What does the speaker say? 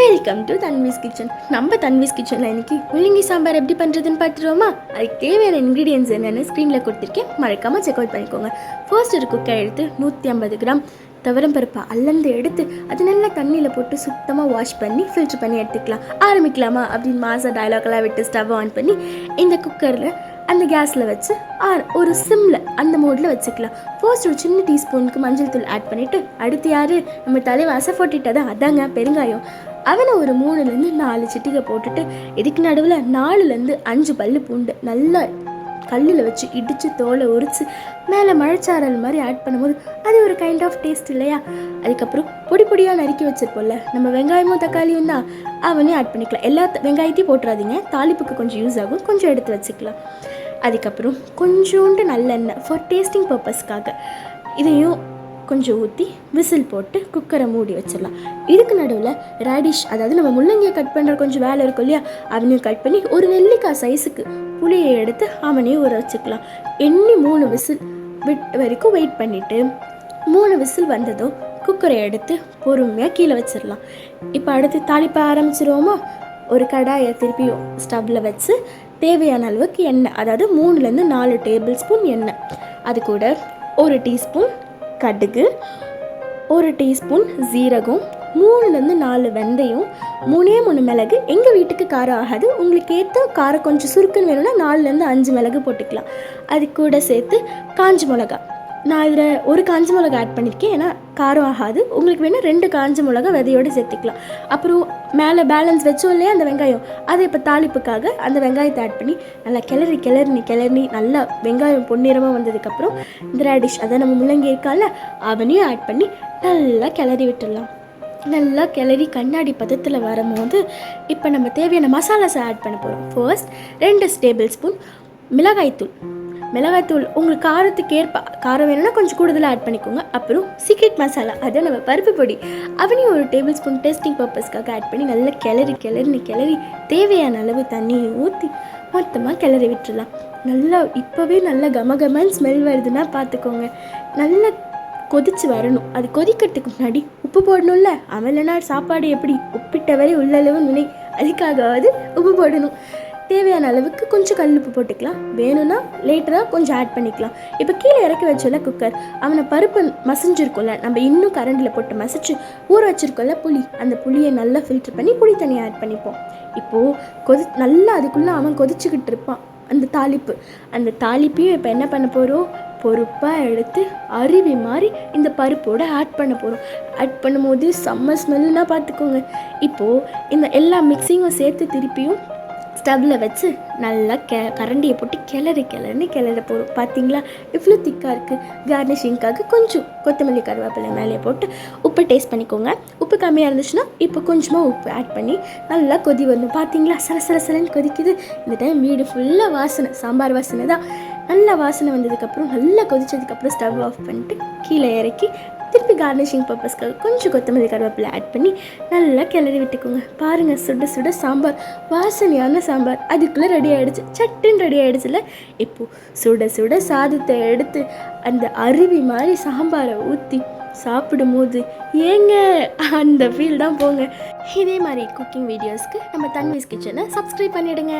Welcome to தன்வீஸ் kitchen நம்ம தன்வீஸ் கிச்சனில் இன்னைக்கு முள்ளங்கி சாம்பார் எப்படி பண்ணுறதுன்னு பார்த்துருவோமா? அதுக்கு தேவையான இன்க்ரீடியன்ஸ் என்னென்னு ஸ்க்ரீனில் கொடுத்துருக்கேன். மறக்காமல் செக் அவுட் பண்ணிக்கோங்க. ஃபர்ஸ்ட் ஒரு குக்கை எடுத்து நூற்றி ஐம்பது கிராம் துவரம் பருப்பை அல்லந்து எடுத்து அது நல்லா தண்ணியில் போட்டு சுத்தமாக வாஷ் பண்ணி ஃபில்ட்ரு பண்ணி எடுத்துக்கலாம். ஆரம்பிக்கலாமா? அப்படின்னு மாச டயலாக்லாம் விட்டு ஸ்டவ் ஆன் பண்ணி இந்த குக்கரில் அந்த கேஸில் வச்சு ஆர் ஒரு சிம்மில் அந்த மோடில் வச்சுக்கலாம். ஃபர்ஸ்ட் ஒரு சின்ன டீஸ்பூனுக்கு மஞ்சள் தூள் ஆட் பண்ணிவிட்டு அடுத்து யார்? நம்ம தலைவன் அசைப்போட்டிட்டதா அதாங்க பெருங்காயம். அவனை ஒரு மூணுலேருந்து நாலு சிட்டிகை போட்டுட்டு இதுக்கு நடுவில் நாலுலேருந்து அஞ்சு பல்லு பூண்டு நல்லா கல்லில் வச்சு இடித்து தோலை உரித்து மேலே மழைச்சாரல் மாதிரி ஆட் பண்ணும்போது அது ஒரு கைண்ட் ஆஃப் டேஸ்ட் இல்லையா? அதுக்கப்புறம் பொடி பொடியாக நறுக்கி வச்சிருப்போம்ல நம்ம வெங்காயமும் தக்காளியும் தான். அவனையும் ஆட் பண்ணிக்கலாம். எல்லா வெங்காயத்தையும் போட்டுறாதீங்க. தாளிப்புக்கு கொஞ்சம் யூஸ் ஆகும். கொஞ்சம் எடுத்து வச்சுக்கலாம். அதுக்கப்புறம் கொஞ்சோண்டு நல்லெண்ணெய் ஃபார் டேஸ்டிங் பர்பஸ்க்காக இதையும் கொஞ்சம் ஊற்றி விசில் போட்டு குக்கரை மூடி வச்சிடலாம். இதுக்கு நடுவில் ரேடிஷ் அதாவது நம்ம முள்ளங்கியை கட் பண்ணுற கொஞ்சம் வேலை இருக்கும் இல்லையா? அவனையும் கட் பண்ணி ஒரு நெல்லிக்காய் சைஸுக்கு புளியை எடுத்து அவனையும் ஊற வச்சுக்கலாம். எண்ணி மூணு விசில் விட் வரைக்கும் வெயிட் பண்ணிவிட்டு மூணு விசில் வந்ததும் குக்கரை எடுத்து பொறுமையாக கீழே வச்சிடலாம். இப்போ அடுத்து தாளிப்ப ஆரம்பிச்சிருவோமா? ஒரு கடாயை திருப்பி ஸ்டவ்வில் வச்சு தேவையான அளவுக்கு எண்ணெய் அதாவது மூணுலேருந்து நாலு டேபிள் ஸ்பூன் எண்ணெய். அது கூட ஒரு டீஸ்பூன் கடுகு ஒரு டீஸ்பூன் ஜீரகம் மூணுலேருந்து நாலு வெந்தயம் மூணே மூணு மிளகு. எங்கள் வீட்டுக்கு காரம் ஆகாது. உங்களுக்கு ஏற்ற காரம் கொஞ்சம் சுருக்குன்னு வேணும்னா நாலுலேருந்து அஞ்சு மிளகு போட்டுக்கலாம். அது கூட சேர்த்து காஞ்ச மிளகா நான் இதில் ஒரு காஞ்ச மிளகா ஆட் பண்ணியிருக்கேன். ஏன்னா காரம் ஆகாது. உங்களுக்கு வேணால் ரெண்டு காஞ்ச மிளகா விதையோடு சேர்த்துக்கலாம். அப்புறம் மேலே பேலன்ஸ் வச்சோம் இல்லையா அந்த வெங்காயம். அதை இப்போ தாளிப்புக்காக அந்த வெங்காயத்தை ஆட் பண்ணி நல்லா கிளறி கிளறி கிளறி நல்லா வெங்காயம் பொன்னிறமாக வந்ததுக்கப்புறம் இந்த ரேடிஷ் அதை நம்ம முள்ளங்கி இருக்கால அவனையும் ஆட் பண்ணி நல்லா கிளறி விட்டுடலாம். நல்லா கிளறி கண்ணாடி பதத்தில் வரும்போது இப்போ நம்ம தேவையான மசாலாஸை ஆட் பண்ண போகிறோம் ஃபர்ஸ்ட் ரெண்டு டேபிள் ஸ்பூன் மிளகாய்த்தூள். மிளகாய்த்தூள் உங்களுக்கு காரத்துக்கு ஏற்ப காரம் வேணும்னா கொஞ்சம் கூடுதலாக ஆட் பண்ணிக்கோங்க. அப்புறம் சீக்ரெட் மசாலா அதை நம்ம பருப்பு பொடி. அவனையும் ஒரு டேபிள் ஸ்பூன் டேஸ்டிங் பர்பஸ்க்காக ஆட் பண்ணி நல்லா கிளறி கிளறி கிளறி தேவையான அளவு தண்ணியை ஊற்றி மொத்தமாக கிளறி விட்டுடலாம். நல்லா இப்போவே நல்லா கமகமன்னு ஸ்மெல் வருதுன்னா பார்த்துக்கோங்க நல்லா கொதிச்சு வரணும். அது கொதிக்கிறதுக்கு முன்னாடி உப்பு போடணும்ல? அவலனா சாப்பாடு எப்படி? உப்பிட்டவரை உள்ளளவு நினை அதுக்காகவாது உப்பு போடணும். தேவையான அளவுக்கு கொஞ்சம் கல் உப்பு போட்டுக்கலாம். வேணும்னா லேட்டராக கொஞ்சம் ஆட் பண்ணிக்கலாம். இப்போ கீழே இறக்கி வச்சோல்ல குக்கர் அவனை பருப்பு மசிஞ்சிருக்கோம்ல நம்ம இன்னும் கரண்டில் போட்டு மசிச்சு ஊற வச்சுருக்கோம்ல புளி அந்த புளியை நல்லா ஃபில்டர் பண்ணி புளி தண்ணியை ஆட் பண்ணிப்போம். இப்போது கொதி நல்லா அதுக்குள்ளே அவன் கொதிச்சுக்கிட்டு இருப்பான் அந்த தாளிப்பு. அந்த தாளிப்பையும் இப்போ என்ன பண்ண போகிறோம் பொறுப்பாக எடுத்து அருவி மாதிரி இந்த பருப்போடு ஆட் பண்ண போகிறோம் ஆட் பண்ணும்போது செம்ம ஸ்மெல்னா பார்த்துக்கோங்க. இப்போது இந்த எல்லா மிக்சிங்கும் சேர்த்து திருப்பியும் ஸ்டவ்வில் வச்சு நல்லா கெ கரண்டியை போட்டு கிளறி கிளறி கிளற போகிறோம் பார்த்தீங்களா இவ்வளோ திக்காக இருக்குது கார்னிஷிங்காக கொஞ்சம் கொத்தமல்லி கருவேப்பிலை மேலே போட்டு உப்பு டேஸ்ட் பண்ணிக்கோங்க. உப்பு கம்மியாக இருந்துச்சுன்னா இப்போ கொஞ்சமாக உப்பு ஆட் பண்ணி நல்லா கொதி வரணும். பார்த்தீங்களா சர சர சரன்னு கொதிக்குது. இந்த டைம் வீடு ஃபுல்லாக வாசனை சாம்பார் வாசனை தான். நல்லா வாசனை வந்ததுக்கப்புறம் நல்லா கொதித்ததுக்கப்புறம் ஸ்டவ் ஆஃப் பண்ணிட்டு கீழே இறக்கி திருப்பி கார்னிஷிங் பர்பஸ்க்காக கொஞ்சம் கொத்தமல்லி கருவேப்பிலை ஆட் பண்ணி நல்லா கிளறி விட்டுக்கோங்க. பாருங்கள் சுட சுட சாம்பார் வாசனையான சாம்பார். அதுக்குள்ளே ரெடி ஆகிடுச்சு சட்டுன்னு ரெடி ஆகிடுச்சுல இப்போது சுட சுட சாதத்தை எடுத்து அந்த அருவி மாதிரி சாம்பாரை ஊற்றி சாப்பிடும்போது ஏங்க அந்த ஃபீல் தான் போங்க. இதே மாதிரி குக்கிங் வீடியோஸ்க்கு நம்ம தன்வீஸ் கிச்சனை சப்ஸ்கிரைப் பண்ணிவிடுங்க